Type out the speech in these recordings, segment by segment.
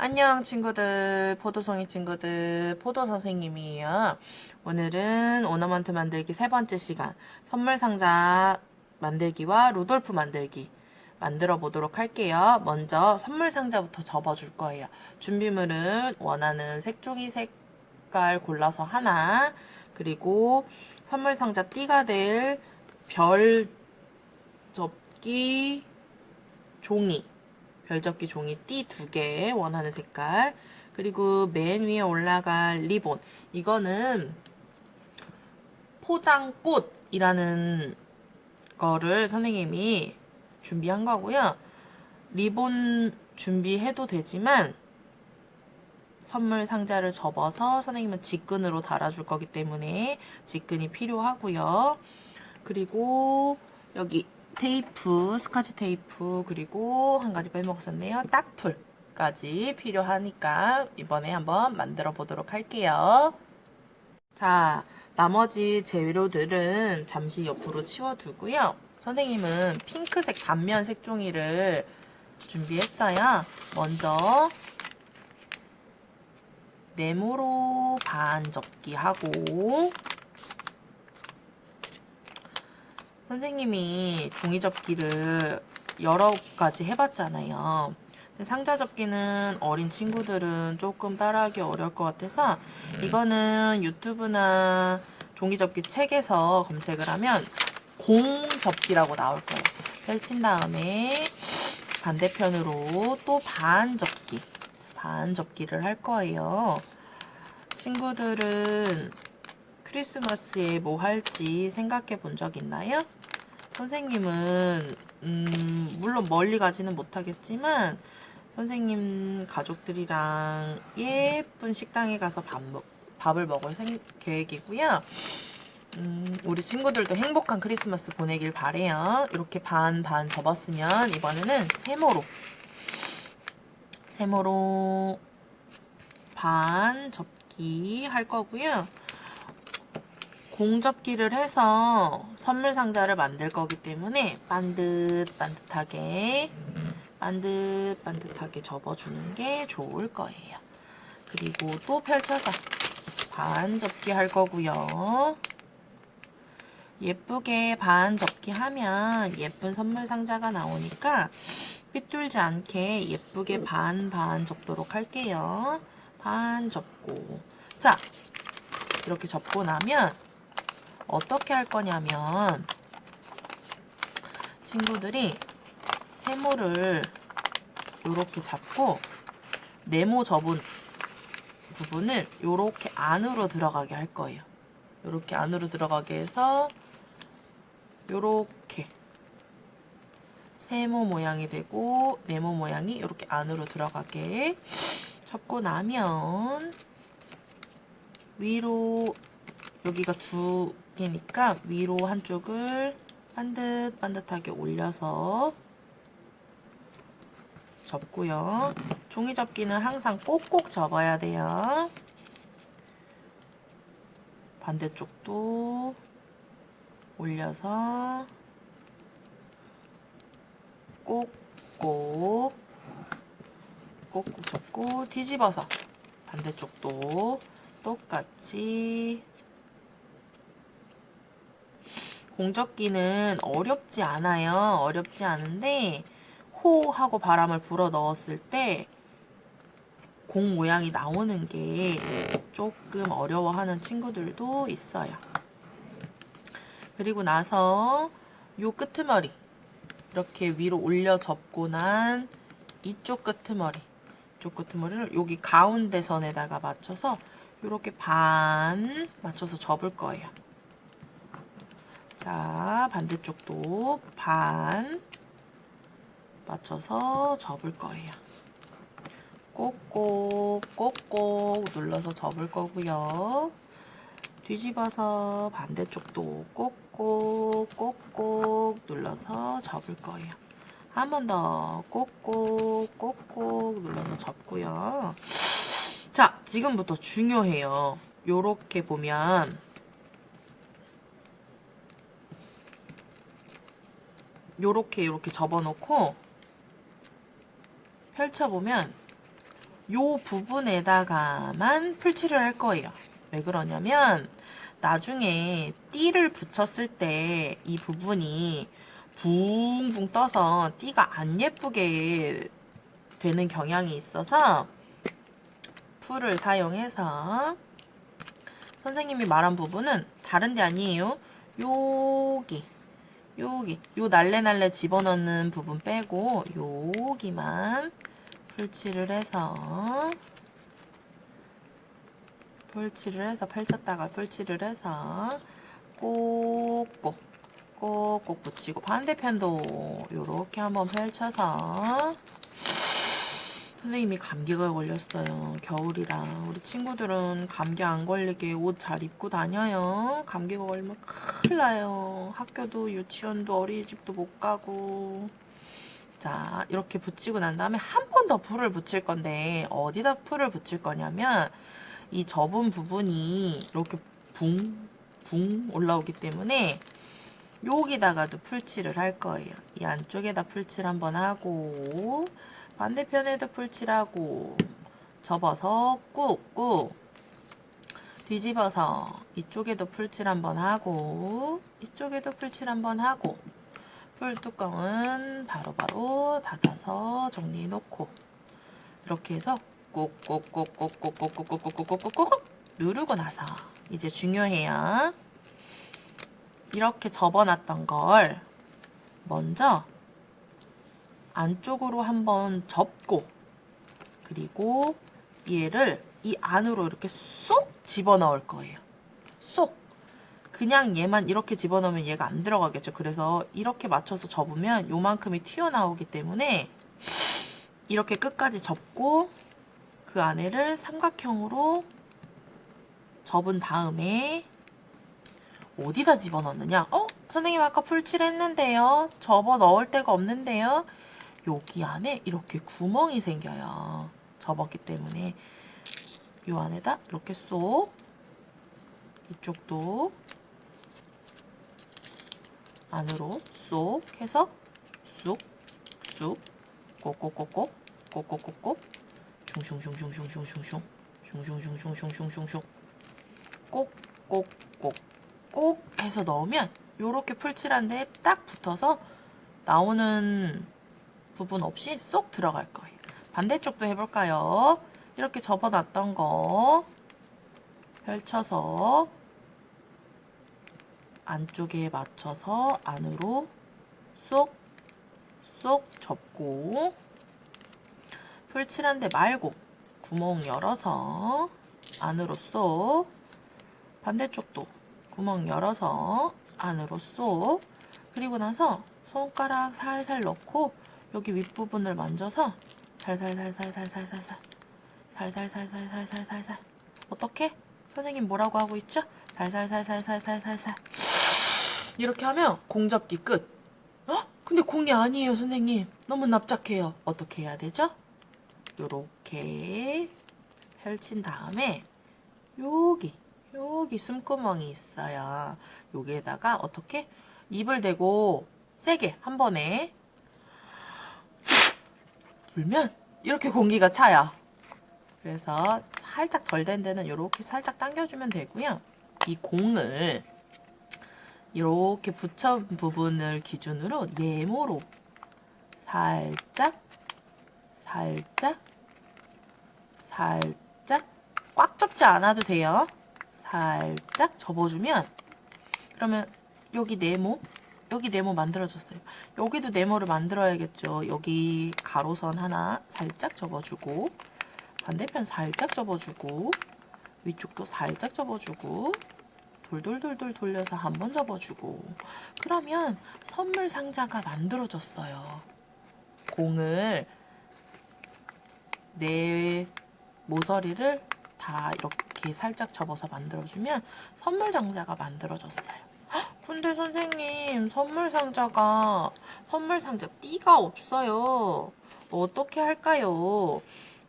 안녕 친구들. 포도송이 친구들. 포도 선생님이에요. 오늘은 오너먼트 만들기 세 번째 시간. 선물 상자 만들기와 루돌프 만들기 만들어 보도록 할게요. 먼저 선물 상자부터 접어 줄 거예요. 준비물은 원하는 색종이 색깔 골라서 하나 그리고 선물 상자 띠가 될 별 접기 종이 별접기 종이 띠 두 개 원하는 색깔. 그리고 맨 위에 올라갈 리본. 이거는 포장꽃이라는 거를 선생님이 준비한 거고요. 리본 준비해도 되지만 선물 상자를 접어서 선생님은 직근으로 달아줄 거기 때문에 직근이 필요하고요. 그리고 여기 테이프, 스카치 테이프, 그리고 한 가지 빼먹었었네요. 딱풀까지 필요하니까 이번에 한번 만들어 보도록 할게요. 자, 나머지 재료들은 잠시 옆으로 치워두고요. 선생님은 핑크색 단면 색종이를 준비했어요. 먼저 네모로 반 접기 하고 선생님이 종이 접기를 여러 가지 해봤잖아요. 상자 접기는 어린 친구들은 조금 따라하기 어려울 것 같아서 이거는 유튜브나 종이 접기 책에서 검색을 하면 공 접기라고 나올 거예요. 펼친 다음에 반대편으로 또 반 접기, 반 접기를 할 거예요. 친구들은 크리스마스에 뭐 할지 생각해 본 적 있나요? 선생님은 음, 물론 멀리 가지는 못하겠지만 선생님 가족들이랑 예쁜 식당에 가서 밥 먹, 밥을 먹을 생, 계획이고요. 음, 우리 친구들도 행복한 크리스마스 보내길 바래요. 이렇게 반 반 접었으면 이번에는 세모로 세모로 반 접기 할 거고요. 공접기를 해서 선물 상자를 만들 거기 때문에 반듯반듯하게 반듯반듯하게 접어주는 게 좋을 거예요. 그리고 또 펼쳐서 반 접기 할 거고요. 예쁘게 반 접기 하면 예쁜 선물 상자가 나오니까 삐뚤지 않게 예쁘게 반 반 접도록 할게요. 반 접고 자 이렇게 접고 나면 어떻게 할 거냐면 친구들이 세모를 이렇게 잡고 네모 접은 부분을 이렇게 안으로 들어가게 할 거예요. 이렇게 안으로 들어가게 해서 이렇게 세모 모양이 되고 네모 모양이 이렇게 안으로 들어가게 접고 나면 위로 여기가 두 개니까 위로 한쪽을 반듯반듯하게 올려서 접고요. 종이 접기는 항상 꼭꼭 접어야 돼요. 반대쪽도 올려서 꼭꼭 꼭꼭 접고 뒤집어서 반대쪽도 똑같이 공접기는 어렵지 않아요. 어렵지 않은데 호 하고 바람을 불어 넣었을 때 공 모양이 나오는 게 조금 어려워하는 친구들도 있어요. 그리고 나서 요 끄트머리 이렇게 위로 올려 접고 난 이쪽 끄트머리 이쪽 끄트머리를 여기 가운데 선에다가 맞춰서 이렇게 반 맞춰서 접을 거예요. 자, 반대쪽도 반 맞춰서 접을 거예요. 꼭꼭 꼭꼭 눌러서 접을 거고요. 뒤집어서 반대쪽도 꼭꼭 꼭꼭 눌러서 접을 거예요. 한 번 더 꼭꼭 꼭꼭 눌러서 접고요. 자, 지금부터 중요해요. 요렇게 보면 요렇게 요렇게 접어놓고 펼쳐보면 요 부분에다가만 풀칠을 할 거예요. 왜 그러냐면 나중에 띠를 붙였을 때 이 부분이 붕붕 떠서 띠가 안 예쁘게 되는 경향이 있어서 풀을 사용해서 선생님이 말한 부분은 다른 데 아니에요. 여기 여기 요 날래날래 집어넣는 부분 빼고 여기만 풀칠을 해서 풀칠을 해서 펼쳤다가 풀칠을 해서 꼭꼭 꼭꼭 붙이고 반대편도 요렇게 한번 펼쳐서 선생님이 감기가 걸렸어요. 겨울이라 우리 친구들은 감기 안 걸리게 옷 잘 입고 다녀요. 감기가 걸리면 큰일 나요. 학교도 유치원도 어린이집도 못 가고 자 이렇게 붙이고 난 다음에 한 번 더 풀을 붙일 건데 어디다 풀을 붙일 거냐면 이 접은 부분이 이렇게 붕 붕 올라오기 때문에 여기다가도 풀칠을 할 거예요. 이 안쪽에다 풀칠 한번 하고 반대편에도 풀칠하고 접어서 꾹꾹 뒤집어서 이쪽에도 풀칠 한번 하고 이쪽에도 풀칠 한번 하고 풀 뚜껑은 바로바로 닫아서 정리해 놓고 이렇게 해서 꾹꾹꾹꾹꾹꾹꾹꾹꾹꾹꾹꾹 누르고 나서 이제 중요해요. 이렇게 접어놨던 걸 먼저 안쪽으로 한번 접고 그리고 얘를 이 안으로 이렇게 쏙 집어넣을 거예요. 쏙. 그냥 얘만 이렇게 집어넣으면 얘가 안 들어가겠죠. 그래서 이렇게 맞춰서 접으면 요만큼이 튀어나오기 때문에 이렇게 끝까지 접고 그 안에를 삼각형으로 접은 다음에 어디다 집어넣느냐? 어? 선생님 아까 풀칠했는데요. 접어 넣을 데가 없는데요. 여기 안에 이렇게 구멍이 생겨요. 접었기 때문에. 이 안에다 이렇게 쏙. 이쪽도 안으로 쏙 해서 쑥쑥. 꼭꼭꼭꼭 꼭꼭꼭꼭. 슝슝슝슝슝슝슝슝 슝슝슝슝슝슝슝 꼭꼭꼭 꼭 해서 넣으면 요렇게 풀칠한 데에 딱 붙어서 나오는 부분 없이 쏙 들어갈 거예요. 반대쪽도 해볼까요? 이렇게 접어놨던 거 펼쳐서 안쪽에 맞춰서 안으로 쏙, 쏙 접고 풀칠한 데 말고 구멍 열어서 안으로 쏙 반대쪽도 구멍 열어서 안으로 쏙 그리고 나서 손가락 살살 넣고 여기 윗부분을 만져서 살살살살살살살살 살살살살살살살살 어떻게? 선생님 뭐라고 하고 있죠? 살살살살살살살살 이렇게 하면 공 접기 끝. 어? 근데 공이 아니에요, 선생님. 너무 납작해요. 어떻게 해야 되죠? 요렇게 펼친 다음에 여기 여기 숨구멍이 있어요. 여기에다가 어떻게 입을 대고 세게 한 번에 불면 이렇게 공기가 차요. 그래서 살짝 덜 된 데는 이렇게 살짝 당겨주면 되고요. 이 공을 이렇게 붙여 부분을 기준으로 네모로 살짝 살짝 살짝 꽉 접지 않아도 돼요. 살짝 접어주면 그러면 여기 네모 여기 네모 만들어졌어요. 여기도 네모를 만들어야겠죠. 여기 가로선 하나 살짝 접어주고 반대편 살짝 접어주고 위쪽도 살짝 접어주고 돌돌돌돌 돌려서 한 번 접어주고 그러면 선물 상자가 만들어졌어요. 공을 내 모서리를 다 이렇게 살짝 접어서 만들어주면 선물 상자가 만들어졌어요. 헉, 근데 선생님 선물 상자가 선물 상자 띠가 없어요. 어떻게 할까요?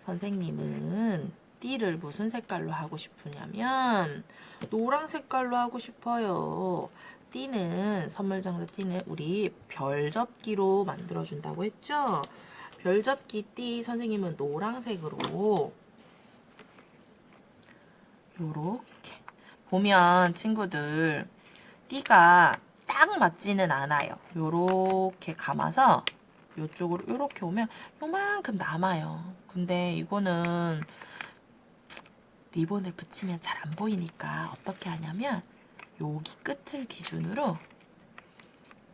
선생님은 띠를 무슨 색깔로 하고 싶으냐면 노랑 색깔로 하고 싶어요. 띠는 선물 장사 띠는 우리 별 접기로 만들어 준다고 했죠. 별접기 띠 선생님은 노란색으로 요렇게 보면 친구들 띠가 딱 맞지는 않아요. 요렇게 감아서 요쪽으로 요렇게 오면 요만큼 남아요. 근데 이거는 리본을 붙이면 잘 안 보이니까 어떻게 하냐면 여기 끝을 기준으로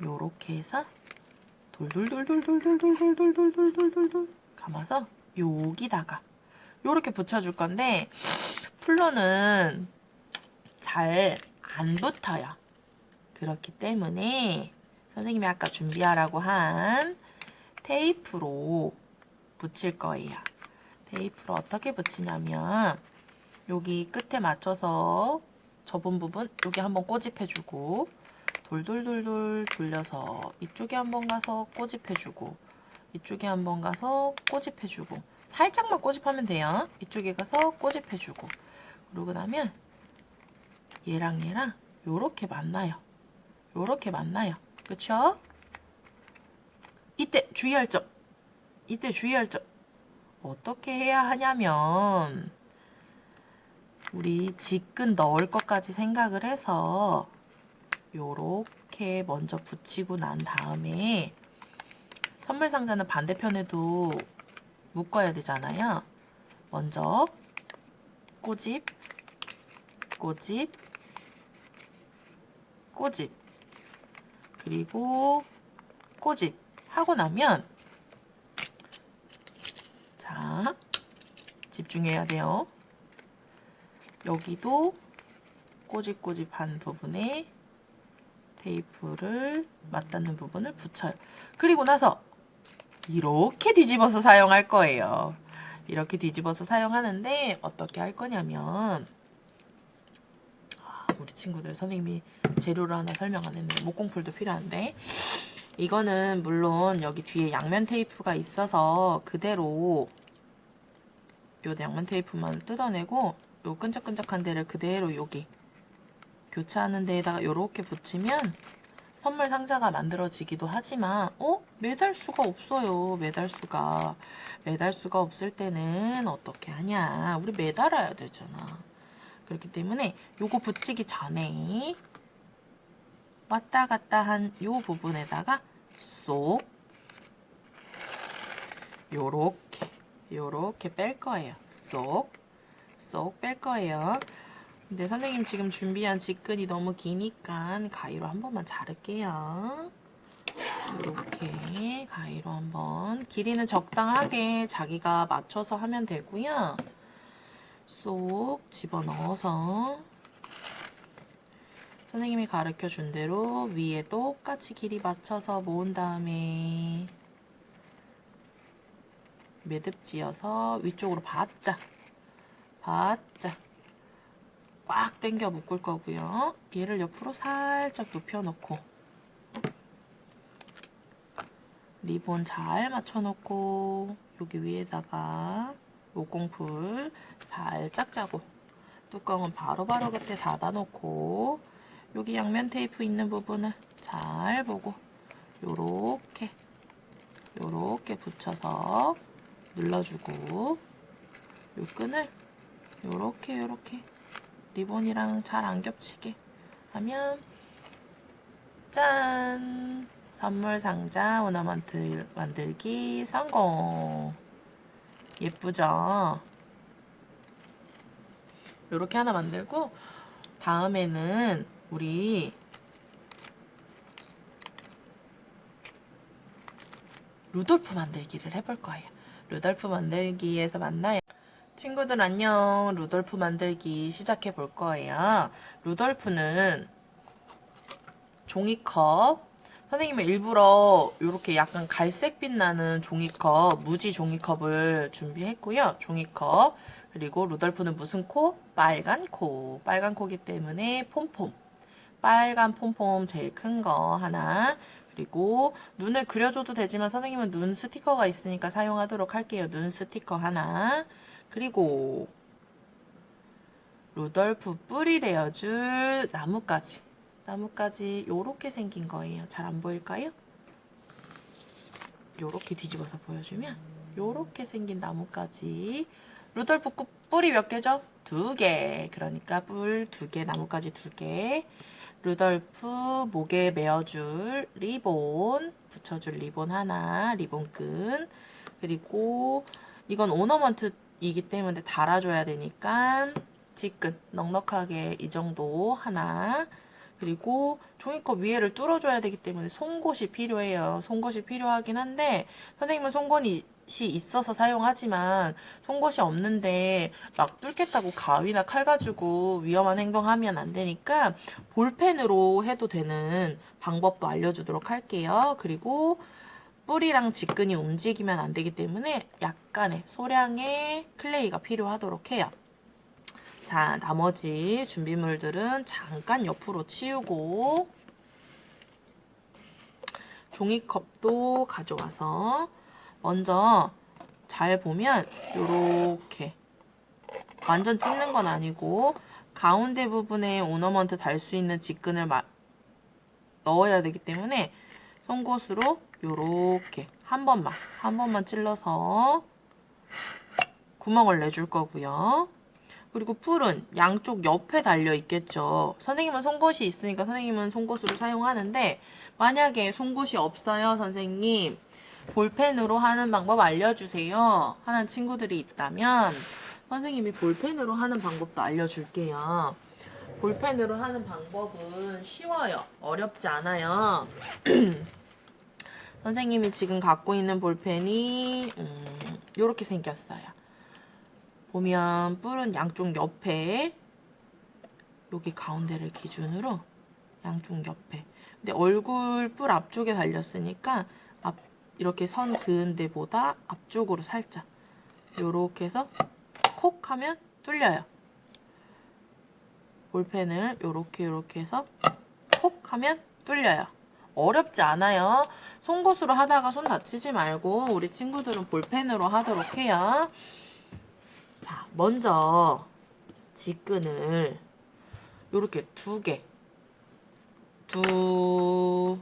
요렇게 해서 돌돌돌돌돌돌돌돌돌돌돌돌돌 감아서 여기다가 요렇게 붙여줄 건데 플로는 잘 안 붙어요. 그렇기 때문에 선생님이 아까 준비하라고 한 테이프로 붙일 거예요. 테이프로 어떻게 붙이냐면 여기 끝에 맞춰서 접은 부분 여기 한번 꼬집해주고 돌돌돌돌 돌려서 이쪽에 한번 가서 꼬집해주고 이쪽에 한번 가서 꼬집해주고 살짝만 꼬집하면 돼요. 이쪽에 가서 꼬집해주고 그러고 나면 얘랑 얘랑 요렇게 만나요. 요렇게 만나요. 그쵸? 이때 주의할 점. 이때 주의할 점. 어떻게 해야 하냐면 우리 직근 넣을 것까지 생각을 해서 요렇게 먼저 붙이고 난 다음에 선물 상자는 반대편에도 묶어야 되잖아요. 먼저 꼬집, 꼬집, 꼬집, 그리고 꼬집 하고 나면 자 집중해야 돼요. 여기도 꼬집꼬집한 부분에 테이프를 맞닿는 부분을 붙여요. 그리고 나서 이렇게 뒤집어서 사용할 거예요. 이렇게 뒤집어서 사용하는데 어떻게 할 거냐면 아, 우리 친구들 선생님이 재료를 하나 설명 안 했는데 목공풀도 필요한데 이거는 물론 여기 뒤에 양면 테이프가 있어서 그대로 요 양면 테이프만 뜯어내고 요 끈적끈적한 데를 그대로 여기 교차하는 데에다가 요렇게 붙이면 선물 상자가 만들어지기도 하지만 어? 매달 수가 없어요. 매달 수가. 매달 수가 없을 때는 어떻게 하냐? 우리 매달아야 되잖아. 그렇기 때문에 요거 붙이기 전에 왔다 갔다 한 요 부분에다가 쏙 요렇게 요렇게 뺄 거예요. 쏙 쏙 뺄 거예요. 근데 선생님 지금 준비한 직근이 너무 기니까 가위로 한 번만 자를게요. 이렇게 가위로 한번 길이는 적당하게 자기가 맞춰서 하면 되고요. 쏙 집어넣어서 선생님이 가르쳐 준 대로 위에 똑같이 길이 맞춰서 모은 다음에 매듭 지어서 위쪽으로 바짝 바짝 꽉 당겨 묶을 거고요. 얘를 옆으로 살짝 눕혀놓고 리본 잘 맞춰놓고 여기 위에다가 모공풀 살짝 짜고 뚜껑은 바로바로 곁에 닫아놓고 여기 양면 테이프 있는 부분을 잘 보고 요렇게 요렇게 붙여서 눌러주고 요 끈을 요렇게 요렇게 리본이랑 잘 안 겹치게 하면 짠! 선물 상자 오너먼트 만들기 성공! 예쁘죠? 이렇게 하나 만들고 다음에는 우리 루돌프 만들기를 해볼 거예요. 루돌프 만들기에서 만나요. 친구들 안녕. 루돌프 만들기 시작해 볼 거예요. 루돌프는 종이컵. 선생님은 일부러 이렇게 약간 갈색 빛 나는 종이컵, 무지 종이컵을 준비했고요. 종이컵. 그리고 루돌프는 무슨 코? 빨간 코. 빨간 코기 때문에 폼폼. 빨간 폼폼 제일 큰 거 하나. 그리고 눈을 그려줘도 되지만 선생님은 눈 스티커가 있으니까 사용하도록 할게요. 눈 스티커 하나. 그리고 루돌프 뿔이 되어줄 나뭇가지. 나뭇가지 요렇게 생긴 거예요. 잘 안 보일까요? 요렇게 뒤집어서 보여주면 요렇게 생긴 나뭇가지 루돌프 꽃 뿌리 몇 개죠? 두 개. 그러니까 뿔 두 개, 나뭇가지 두 개. 루돌프 목에 메어줄 리본, 붙여줄 리본 하나, 리본끈. 그리고 이건 오너먼트이기 때문에 달아줘야 되니까 지끈 넉넉하게 이 정도 하나. 그리고 종이컵 위에를 뚫어줘야 되기 때문에 송곳이 필요해요. 송곳이 필요하긴 한데 선생님은 송곳이 있어서 사용하지만 송곳이 없는데 막 뚫겠다고 가위나 칼 가지고 위험한 행동하면 안 되니까 볼펜으로 해도 되는 방법도 알려주도록 할게요. 그리고 뿌리랑 직근이 움직이면 안 되기 때문에 약간의 소량의 클레이가 필요하도록 해요. 자, 나머지 준비물들은 잠깐 옆으로 치우고 종이컵도 가져와서 먼저 잘 보면 요렇게 완전 찢는 건 아니고 가운데 부분에 오너먼트 달 수 있는 직근을 마- 넣어야 되기 때문에 송곳으로 요렇게 한 번만 한 번만 찔러서 구멍을 내줄 거고요. 그리고 풀은 양쪽 옆에 달려 있겠죠. 선생님은 송곳이 있으니까 선생님은 송곳으로 사용하는데 만약에 송곳이 없어요, 선생님. 볼펜으로 하는 방법 알려주세요. 하는 친구들이 있다면 선생님이 볼펜으로 하는 방법도 알려줄게요. 볼펜으로 하는 방법은 쉬워요. 어렵지 않아요. 선생님이 지금 갖고 있는 볼펜이 음, 이렇게 생겼어요. 보면 뿔은 양쪽 옆에 여기 가운데를 기준으로 양쪽 옆에. 근데 얼굴 뿔 앞쪽에 달렸으니까 앞 이렇게 선 그은 데보다 앞쪽으로 살짝. 요렇게 해서 콕 하면 뚫려요. 볼펜을 요렇게 요렇게 해서 콕 하면 뚫려요. 어렵지 않아요. 송곳으로 하다가 손 다치지 말고 우리 친구들은 볼펜으로 하도록 해요 자, 먼저 직근을 요렇게 두 개, 두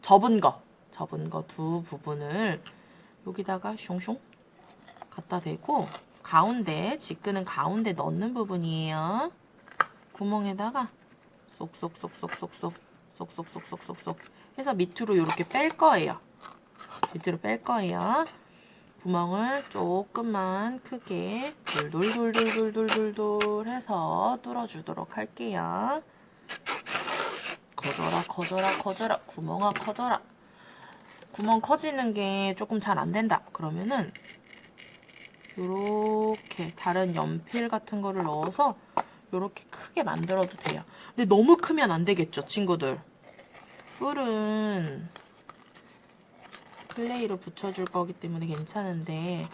접은 거, 접은 거 두 부분을 여기다가 숑숑 갖다 대고 가운데 직근은 가운데 넣는 부분이에요. 구멍에다가 쏙쏙쏙쏙쏙쏙 쏙쏙쏙쏙쏙쏙 해서 밑으로 이렇게 뺄 거예요. 밑으로 뺄 거예요. 구멍을 조금만 크게 돌돌돌돌돌돌돌 해서 뚫어주도록 할게요. 커져라 커져라 커져라 구멍아 커져라 구멍 커지는 게 조금 잘 안 된다. 그러면은 요렇게 다른 연필 같은 거를 넣어서 요렇게 크게 만들어도 돼요. 근데 너무 크면 안 되겠죠 친구들. 뿔은 클레이로 붙여줄 거기 때문에 괜찮은데.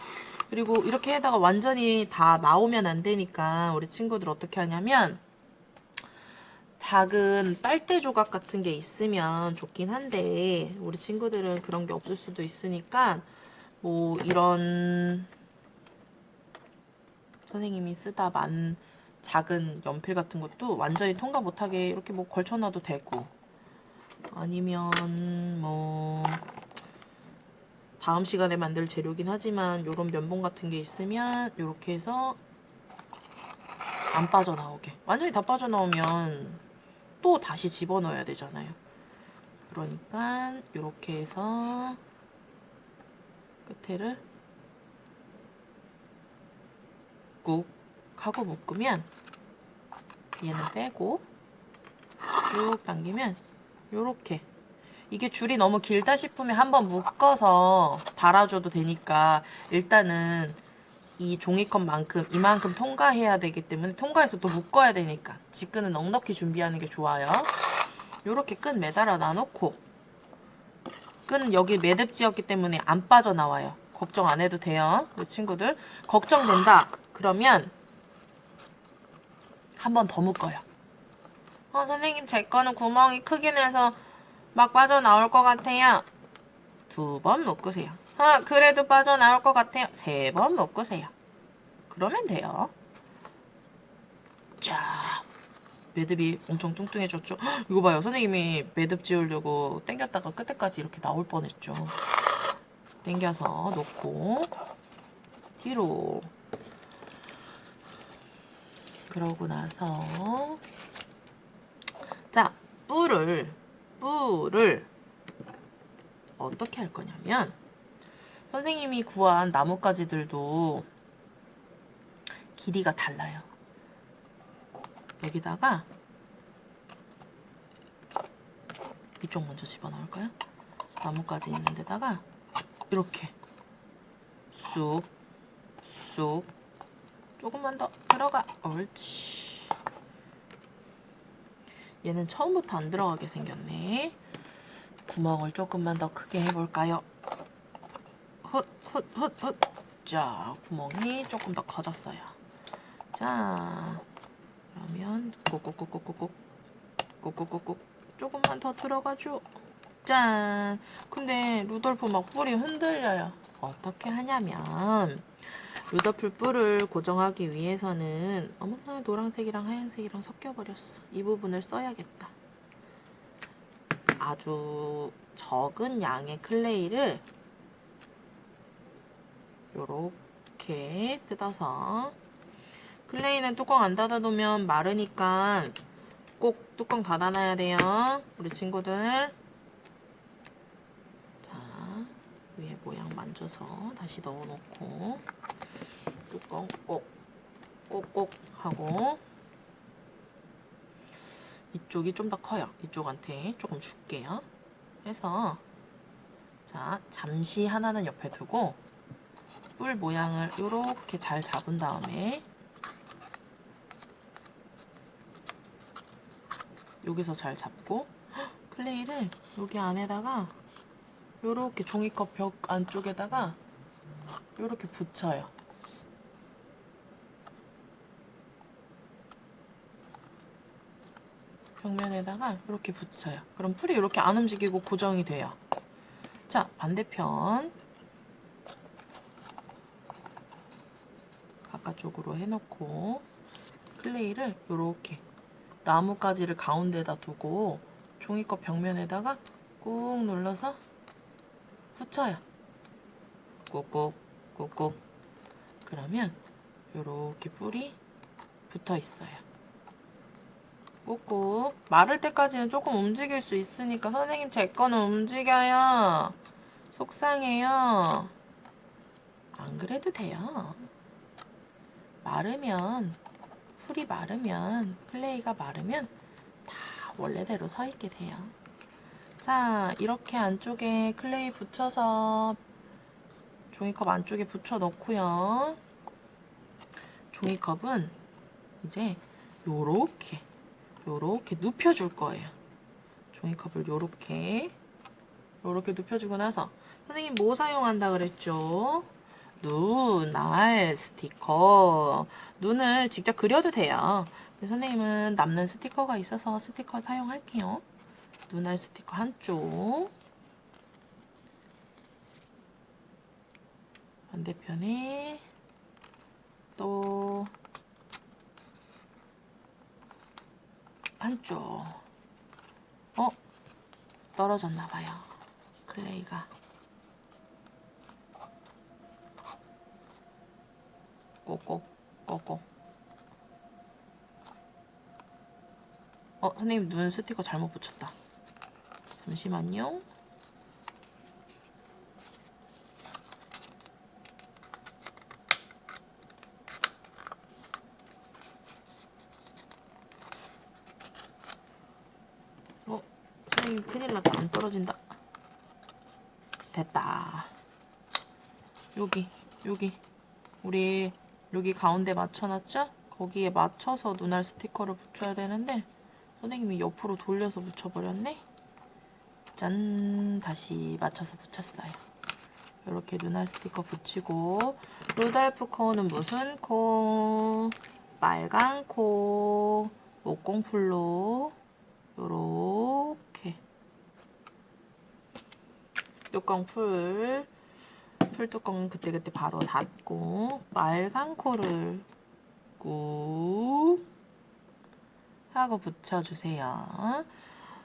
그리고 이렇게 해다가 완전히 다 나오면 안 되니까 우리 친구들 어떻게 하냐면 작은 빨대 조각 같은 게 있으면 좋긴 한데 우리 친구들은 그런 게 없을 수도 있으니까 뭐 이런 선생님이 쓰다 만 작은 연필 같은 것도 완전히 통과 못하게 이렇게 뭐 걸쳐놔도 되고 아니면 뭐 다음 시간에 만들 재료긴 하지만 요런 면봉 같은 게 있으면 요렇게 해서 안 빠져나오게. 완전히 다 빠져나오면 또 다시 집어넣어야 되잖아요. 그러니까 요렇게 해서 끝에를 꾹 하고 묶으면 얘는 빼고 쭉 당기면 요렇게 이게 줄이 너무 길다 싶으면 한번 묶어서 달아줘도 되니까 일단은 이 종이컵만큼 이만큼 통과해야 되기 때문에 통과해서 또 묶어야 되니까 직근은 넉넉히 준비하는 게 좋아요. 요렇게 끈 매달아 놔놓고 끈 여기 매듭지었기 때문에 안 빠져나와요. 걱정 안 해도 돼요. 우리 친구들 걱정된다 그러면 한 번 더 묶어요. 어 선생님 제 거는 구멍이 크게 내서 막 빠져나올 것 같아요. 두 번 묶으세요. 아, 그래도 빠져나올 것 같아요. 세 번 묶으세요. 그러면 돼요. 자, 매듭이 엄청 뚱뚱해졌죠? 헉, 이거 봐요. 선생님이 매듭 지으려고 당겼다가 끝에까지 이렇게 나올 뻔했죠. 당겨서 놓고 뒤로 그러고 나서 자 뿔을 뿔을 어떻게 할 거냐면 선생님이 구한 나뭇가지들도 길이가 달라요. 여기다가 이쪽 먼저 집어넣을까요? 나뭇가지 있는 데다가 이렇게 쑥, 쑥 조금만 더 들어가 옳지 얘는 처음부터 안 들어가게 생겼네. 구멍을 조금만 더 크게 해볼까요? 훗 훗 훗 훗. 자 구멍이 조금 더 커졌어요. 자 그러면 꾹꾹꾹꾹꾹꾹 꾹꾹꾹꾹 조금만 더 들어가죠. 짠! 근데 루돌프 막 뿔이 흔들려요. 어떻게 하냐면 루돌프 뿔을 고정하기 위해서는 어머나 노란색이랑 하얀색이랑 섞여버렸어. 이 부분을 써야겠다. 아주 적은 양의 클레이를 요렇게 뜯어서 클레이는 뚜껑 안 닫아두면 마르니까 꼭 뚜껑 닫아놔야 돼요. 우리 친구들. 자 위에 모양 만져서 다시 넣어놓고 뚜껑 꼭 꼭꼭 하고 이쪽이 좀 더 커요 이쪽한테 조금 줄게요 해서 자 잠시 하나는 옆에 두고 뿔 모양을 이렇게 잘 잡은 다음에 여기서 잘 잡고 헉, 클레이를 여기 안에다가 이렇게 종이컵 벽 안쪽에다가 이렇게 붙여요. 벽면에다가 이렇게 붙여요. 그럼 풀이 이렇게 안 움직이고 고정이 돼요. 자, 반대편 바깥쪽으로 해놓고 클레이를 이렇게 나뭇가지를 가운데다 두고 종이컵 벽면에다가 꾹 눌러서 붙여요. 꾹꾹 꾹꾹 그러면 이렇게 뿔이 붙어 있어요. 꾹꾹 마를 때까지는 조금 움직일 수 있으니까 선생님 제 거는 움직여요. 속상해요. 안 그래도 돼요. 마르면 풀이 마르면 클레이가 마르면 다 원래대로 서 있게 돼요. 자 이렇게 안쪽에 클레이 붙여서 종이컵 안쪽에 붙여 넣고요. 종이컵은 이제 요렇게 요렇게 눕혀줄 거예요. 종이컵을 요렇게 요렇게 눕혀주고 나서 선생님 뭐 사용한다 그랬죠? 눈, 알, 스티커. 눈을 직접 그려도 돼요. 선생님은 남는 스티커가 있어서 스티커 사용할게요. 눈알 스티커 한쪽. 반대편에 또 한쪽. 어? 떨어졌나봐요. 클레이가. 꼭꼭 꼭꼭 어 선생님 눈 스티커 잘못 붙였다 잠시만요 어 선생님 큰일 났다 안 떨어진다 됐다 여기 여기 우리 여기 가운데 맞춰놨죠? 거기에 맞춰서 눈알 스티커를 붙여야 되는데 선생님이 옆으로 돌려서 붙여버렸네? 짠! 다시 맞춰서 붙였어요. 이렇게 눈알 스티커 붙이고 루돌프 코는 무슨 코? 빨간 코 목공풀로 요렇게 뚜껑 풀 풀뚜껑 그때그때 바로 닫고 빨간 코를 꾹 하고 붙여주세요.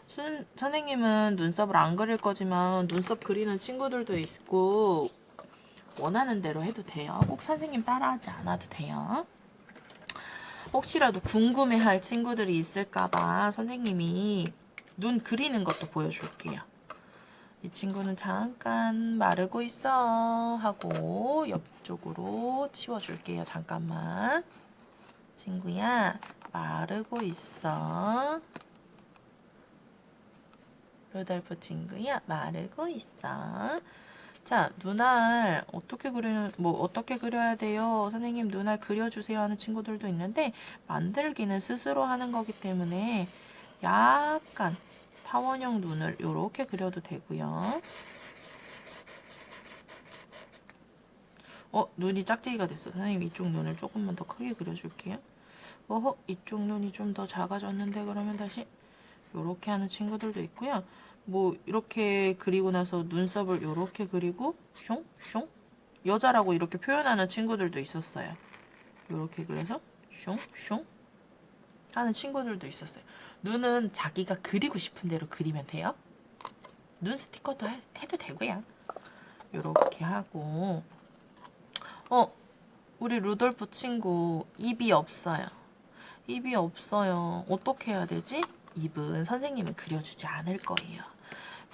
순, 선생님은 눈썹을 안 그릴 거지만 눈썹 그리는 친구들도 있고 원하는 대로 해도 돼요. 꼭 선생님 따라하지 않아도 돼요. 혹시라도 궁금해할 친구들이 있을까봐 선생님이 눈 그리는 것도 보여줄게요. 이 친구는 잠깐 마르고 있어 하고 옆쪽으로 치워줄게요. 잠깐만. 친구야, 마르고 있어. 루돌프 친구야, 마르고 있어. 자, 눈알 어떻게 그리는 뭐 어떻게 그려야 돼요? 선생님 눈알 그려주세요 하는 친구들도 있는데 만들기는 스스로 하는 거기 때문에 약간 타원형 눈을 이렇게 그려도 되고요. 어, 눈이 짝짝이가 됐어. 선생님 이쪽 눈을 조금만 더 크게 그려줄게요. 어허, 이쪽 눈이 좀 더 작아졌는데 그러면 다시 이렇게 하는 친구들도 있고요. 뭐 이렇게 그리고 나서 눈썹을 이렇게 그리고 슝슝 여자라고 이렇게 표현하는 친구들도 있었어요. 이렇게 그려서 슝슝 하는 친구들도 있었어요. 눈은 자기가 그리고 싶은 대로 그리면 돼요. 눈 스티커도 해, 해도 되고요. 이렇게 하고 어 우리 루돌프 친구 입이 없어요. 입이 없어요. 어떻게 해야 되지? 입은 선생님은 그려주지 않을 거예요.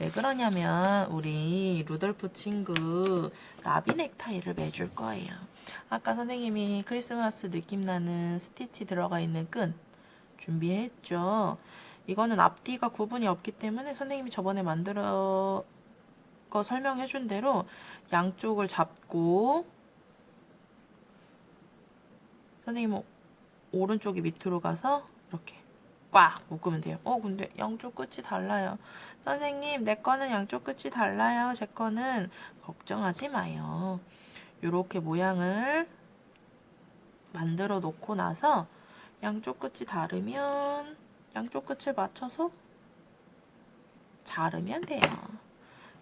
왜 그러냐면 우리 루돌프 친구 나비 넥타이를 매줄 거예요. 아까 선생님이 크리스마스 느낌 나는 스티치 들어가 있는 끈 준비했죠. 이거는 앞뒤가 구분이 없기 때문에 선생님이 저번에 만들어 거 설명해 준 대로 양쪽을 잡고 선생님은 오른쪽이 밑으로 가서 이렇게 꽉 묶으면 돼요. 어, 근데 양쪽 끝이 달라요. 선생님, 내 거는 양쪽 끝이 달라요. 제 거는 걱정하지 마요. 이렇게 모양을 만들어 놓고 나서 양쪽 끝이 다르면 양쪽 끝을 맞춰서 자르면 돼요.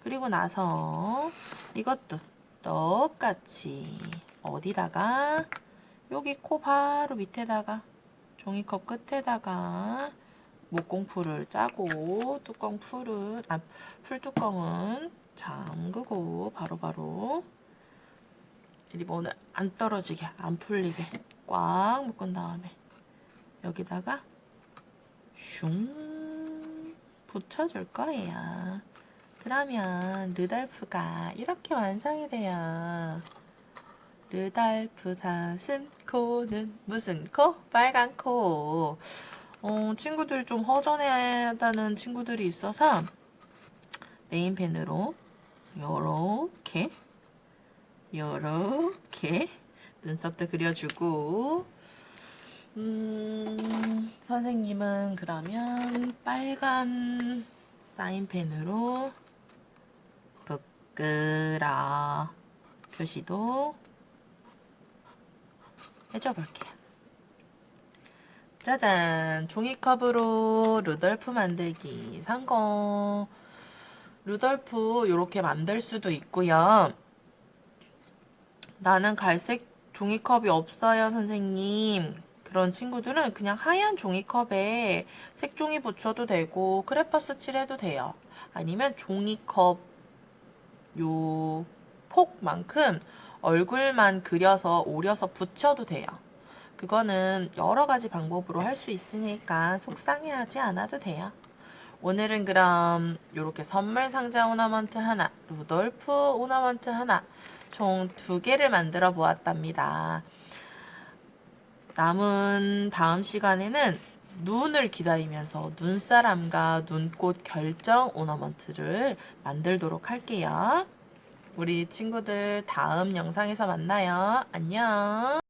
그리고 나서 이것도 똑같이 어디다가 여기 코 바로 밑에다가 종이컵 끝에다가 목공풀을 짜고 뚜껑 풀은 아, 풀뚜껑은 잠그고 바로바로 리본을 안 떨어지게 안 풀리게 꽉 묶은 다음에 여기다가 슝 붙여줄 거예요. 그러면 르달프가 이렇게 완성이 돼요. 르달프 사슴 코는 무슨 코? 빨간 코. 어, 친구들이 좀 허전하다는 친구들이 있어서 네임펜으로 요렇게 요렇게 눈썹도 그려주고 음, 선생님은 그러면 빨간 사인펜으로 부끄러 표시도 해줘볼게요. 짜잔! 종이컵으로 루돌프 만들기 성공! 루돌프 이렇게 만들 수도 있고요. 나는 갈색 종이컵이 없어요, 선생님. 그런 친구들은 그냥 하얀 종이컵에 색종이 붙여도 되고 크레파스 칠해도 돼요. 아니면 종이컵 요 폭만큼 얼굴만 그려서 오려서 붙여도 돼요. 그거는 여러 가지 방법으로 할 수 있으니까 속상해하지 않아도 돼요. 오늘은 그럼 이렇게 선물 상자 오너먼트 하나, 루돌프 오너먼트 하나, 총 두 개를 만들어 보았답니다. 남은 다음 시간에는 눈을 기다리면서 눈사람과 눈꽃 결정 오너먼트를 만들도록 할게요. 우리 친구들 다음 영상에서 만나요. 안녕.